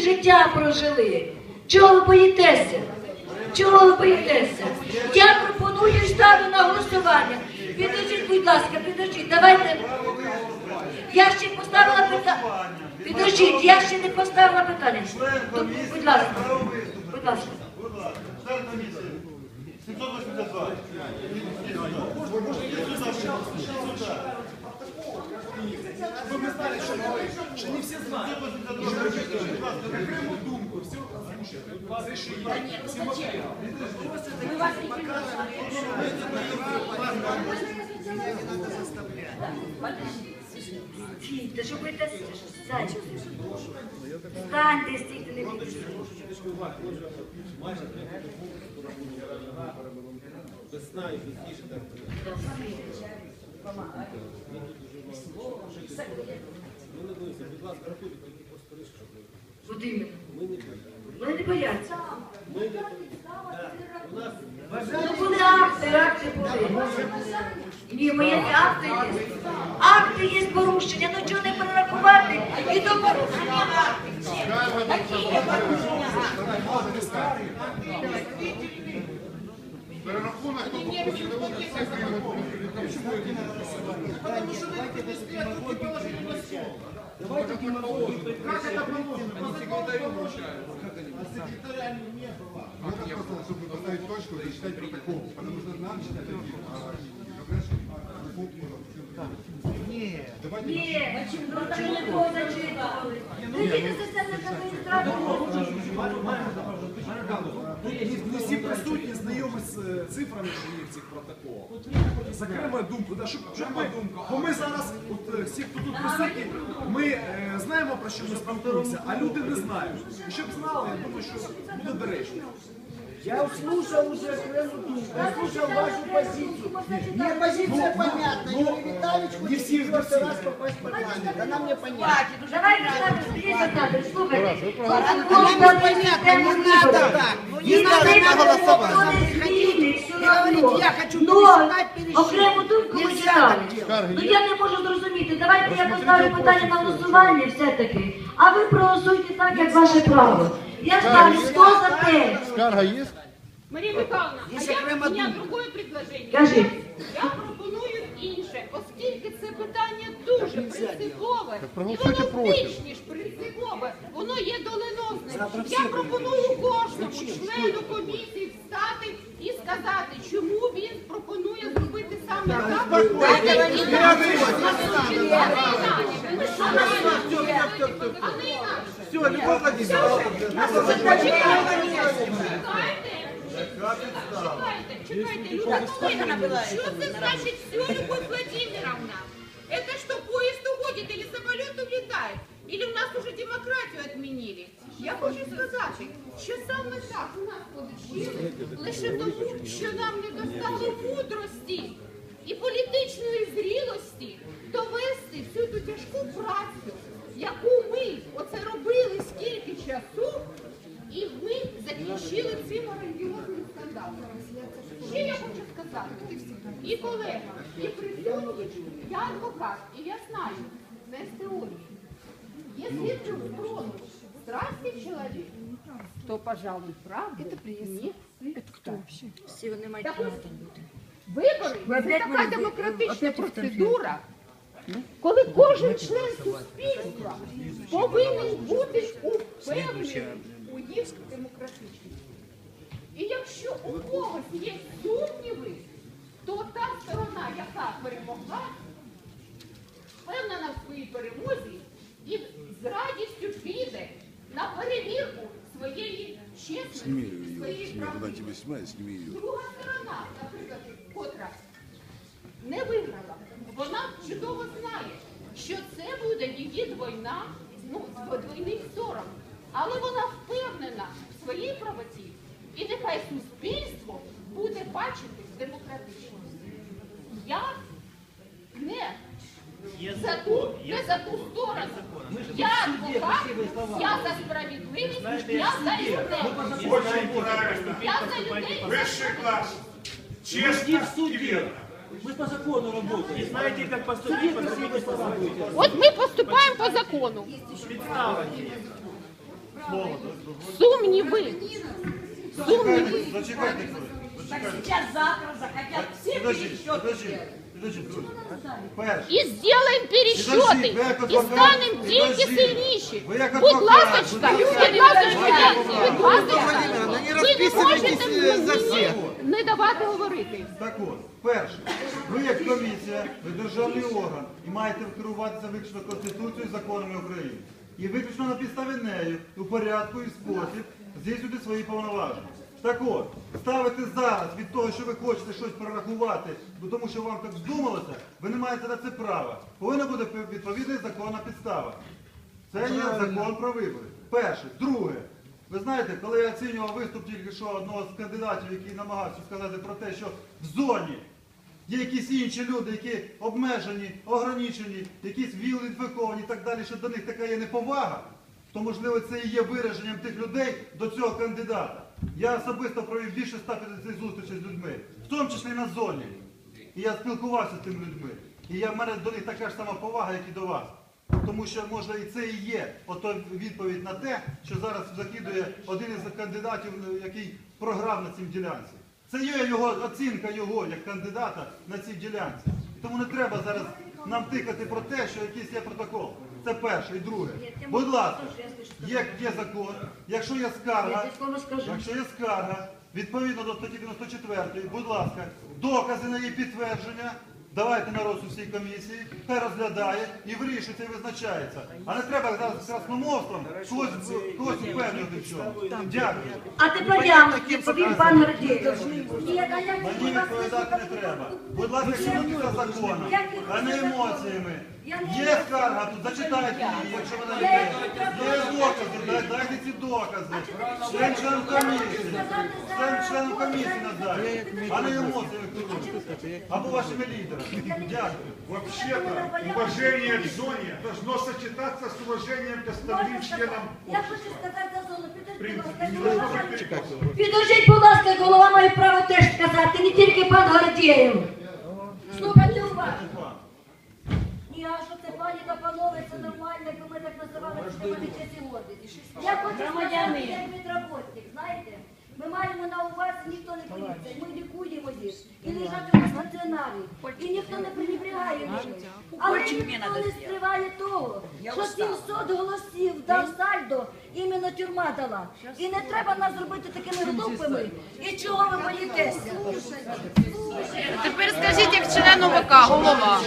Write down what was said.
життя прожили. Чого ви боїтеся? Чого ви боїтеся? Я пропоную ставлю на голосування. Підождіть, будь ласка, підождіть, давайте. Я ще поставила питання. Підождіть, я ще не поставила питання. Тут, Будь ласка, будь ласка. Будь ласка, член комісії. 782 Вы бы знали, что говорить, что не все знают. Окрему думку, все разрешили. Все материалы. Стійте, що ви те сядьте. Встаньте, стійте, не ми? Вони не бояться. Ну були акти, акти були. Ні, не акти є. Акти є порушення, ну чого не перерахувати? І до порушення акти. Я просто, чтобы поставить точку, зачитать протокол, потому что нам читать Нет. Давайте Ні, ну так не було зачитували. Ви їдете за адміністратором. Не всі присутні знайомі з е, цифрами, що є в цих протоколах. Зокрема, думку, да, щоб, щоб ми, бо ми зараз, от е, всі, хто тут присутні, ми е, знаємо про що ми спілкуємося, а люди не знають. І щоб знали, я думаю, що буде доречно. Я услышал уже окрему думку, я слушал вашу позицию. Мне позиция понятна, Юрий Витальевич хочет в четвертый раз попасть в парламент. Она мне понятна. Давайте ставимо Сергій Олександрович, слухайте. Она мне понятна, не надо так. Не надо на пересчитать. окрему думку ми читали. Ну я не можу зрозуміти. Давайте я поставлю питання на голосування все-таки. А ви проголосуйте так, як ваше право. Я ставлю, хто за те? Скарга є? Марія Михайловна, а я, у мене другое. Я пропоную інше, оскільки це питання дуже принципове, і воно більш ніж принципове, воно є доленосним. Я пропоную кожному члену комісії встати і сказати, чому він пропонує зробити саме так. А не інакше. Любов Чекайте, чекайте, Люда Владимировна, что это значит все, Любовь Владимировна? Это что, поезд уходит или самолет улетает? Или у нас уже демократію отменили? Я хочу сказати, що саме так у нас вийшло лише тому, що нам не достало мудрості і політичної зрілості довести всю ту тяжку працю, яку ми оце робили скільки часу, і ми закінчили цим грандіозним скандалом. Ще я хочу сказати, і колега, і присутні, я адвокат, і я знаю, це з теорії. Если вдруг тронут страсти человек, то, пожалуй, правда не Это кто вообще? Всі вони мають Так ось, там бути. Вибори це така демократична процедура, коли кожен член суспільства повинен бути упевнений у їх демократичності. І якщо у когось є сумніви, то та сторона, яка перемогла, впевнена в своїй перемозі і з радістю піде на перевірку своєї чесності, своєї правди. тебе снимает, сними ее. Друга сторона, наприклад, котра не виграла, вона чудово знає, що це буде її двойна, ну, двойний сором. Але вона впевнена в своїй правоті, і нехай суспільство буде бачити демократичність. Я не за ту, не за ту сторону. Я адвокат, я за справедливість, я за людей. Очень правильно. Я за людей. Высший класс. Честно и верно. Мы по закону работаем. И знаете, как поступить, поступить по закону. От ми поступаємо по закону. Слово. Сумнівы. Зачекайте, зачекайте хвилину. Зачекайте. Сейчас завтра захотят все Підождіть, підождіть, підождіть, друзі. Перше. И сделаем пересчеты. Как И станем тільки сильніші. Будь ласочка, будь ласка. ласочка, будь ласочка. не Ви не можете мені не давати говорити. Так от, перше, ви як комісія, ви державний орган і маєте керуватися виключно Конституцією і законами України. І виключно на підставі неї, у порядку і спосіб здійснювати свої повноваження. Так от, ставити зараз від того, що ви хочете щось прорахувати, бо тому що вам так здумалося, ви не маєте на це права. Повинна бути відповідна законна підстава. Це є закон про вибори. Перше. Друге. Ви знаєте, коли я оцінював виступ тільки що одного з кандидатів, який намагався сказати про те, що в зоні є якісь інші люди, які обмежені, ограничені, якісь віл-інфіковані і так далі, що до них така є неповага, то можливо це і є вираженням тих людей до цього кандидата. Я особисто провів більше 150 зустрічей з людьми, в тому числі на зоні. І я спілкувався з тими людьми. І я, в мене до них така ж сама повага, як і до вас. Тому що, може, і це і є ото відповідь на те, що зараз закидує один із кандидатів, який програв на цій ділянці. Це є його оцінка його як кандидата на цій ділянці. Тому не треба зараз нам тикати про те, що якийсь є протокол. Це перше. І друге. Будь ласка, є, є закон, якщо є скарга, якщо є скарга, відповідно до статті 94, будь ласка, докази на її підтвердження, давайте на розсуд всій комісії, хай розглядає і вирішується і визначається. А не треба зараз красномовством когось, когось упевнювати в чому. Дякую. А тепер я відповім, пан як Мені відповідати не треба. Будь ласка, керуйтеся законом, а не емоціями. Є скарга тут, зачитайте її, якщо вона є. Є докази, дай- дайте ці докази. Член членом комісії. Член членом комісії надай. А не емоціями керуйтеся. Або вашими лідерами. Дякую. Вообще-то уважение к зоне должно сочетаться с уважением к остальным членам Я хочу сказати за зону. Підождіть, будь ласка, должно голова має- Підождіть, будь ласка, голова має право теж сказати, не тільки пан Гордієв. Слухайте уважно. А що це пані та панове, це нормально, якби ми так називали, що ми не часі годи. Я хочу сказати, як відработник, знаєте, ми маємо на увазі, ніхто не боїться, ми лікуємо їх, і лежать нас в стаціонарі, і ніхто не пренебрігає ними. Але ніхто не скриває того, що 700 голосів дав сальдо, іменно тюрма дала. І не треба нас зробити такими глупими. І чого ви боїтеся? Тепер скажіть, як член ОВК, голова.